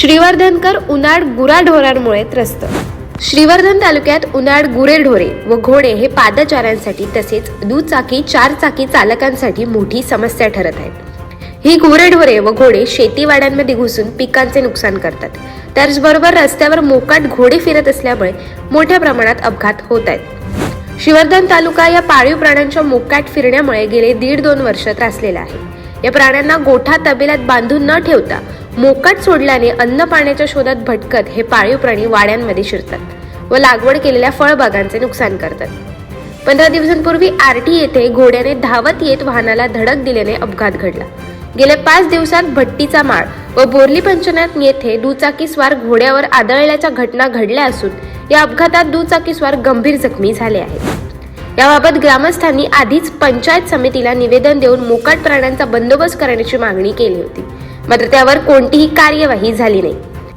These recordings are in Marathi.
श्रीवर्धनकर उन्हाळ गुराढोरांमुळे त्रस्त. श्रीवर्धन तालुक्यात उन्हाळ गुरेढोरे व घोडे हे पादचाऱ्यांसाठी तसेच दुचाकी चार चाकी चालकांसाठी मोठी समस्या ठरत आहेत. ही गुरेढोरे व घोडे शेतीवाड्यांमध्ये घुसून पिकांचे नुकसान करतात. त्याचबरोबर रस्त्यावर मोकाट घोडे फिरत असल्यामुळे मोठ्या प्रमाणात अपघात होत आहेत. श्रीवर्धन तालुका या पाळीव प्राण्यांच्या मोकाट फिरण्यामुळे गेले दीड दोन वर्ष त्रासलेला आहे. या प्राण्यांना गोठा तबेल्यात बांधून न ठेवता मोकाट सोडल्याने अन्न पाण्याच्या शोधात भटकत हे पाळीव प्राणी वाड्यांमध्ये शिरतात व लागवड केलेल्या फळबागांचे नुकसान करतात. पंधरा दिवसांपूर्वी आरटी येथे घोड्याने धावत येत वाहनाला धडक दिल्याने अपघात घडला. गेल्या पाच दिवसात भट्टीचा माळ व बोर्ली पंचनाथ येथे दुचाकी स्वार घोड्यावर आदळल्याच्या घटना घडल्या असून या अपघातात दुचाकी स्वार गंभीर जखमी झाले आहेत. याबाबत ग्रामस्थांनी आधीच पंचायत समितीला निवेदन देऊन मोकाट प्राण्यांचा बंदोबस्त करण्याची मागणी केली होती. मात्र त्यावर कोणतीही कार्यवाही झाली नाही.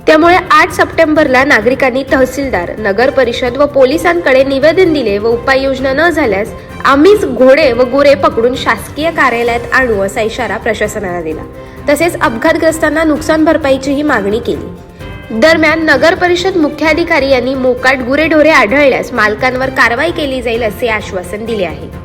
त्यामुळे आठ सप्टेंबरला नागरिकांनी तहसीलदार नगर परिषद व पोलिसांकडे निवेदन दिले व उपाययोजना न झाल्यास आम्हीच घोडे व गुरे पकडून शासकीय कार्यालयात आणू असा इशारा प्रशासनाला दिला. तसेच अपघातग्रस्तांना नुकसान भरपाईचीही मागणी केली. दरम्यान नगर परिषद मुख्याधिकारी यांनी मोकाट गुरेढोरे आढळल्यास मालकांवर कारवाई केली जाईल असे आश्वासन दिले आहे.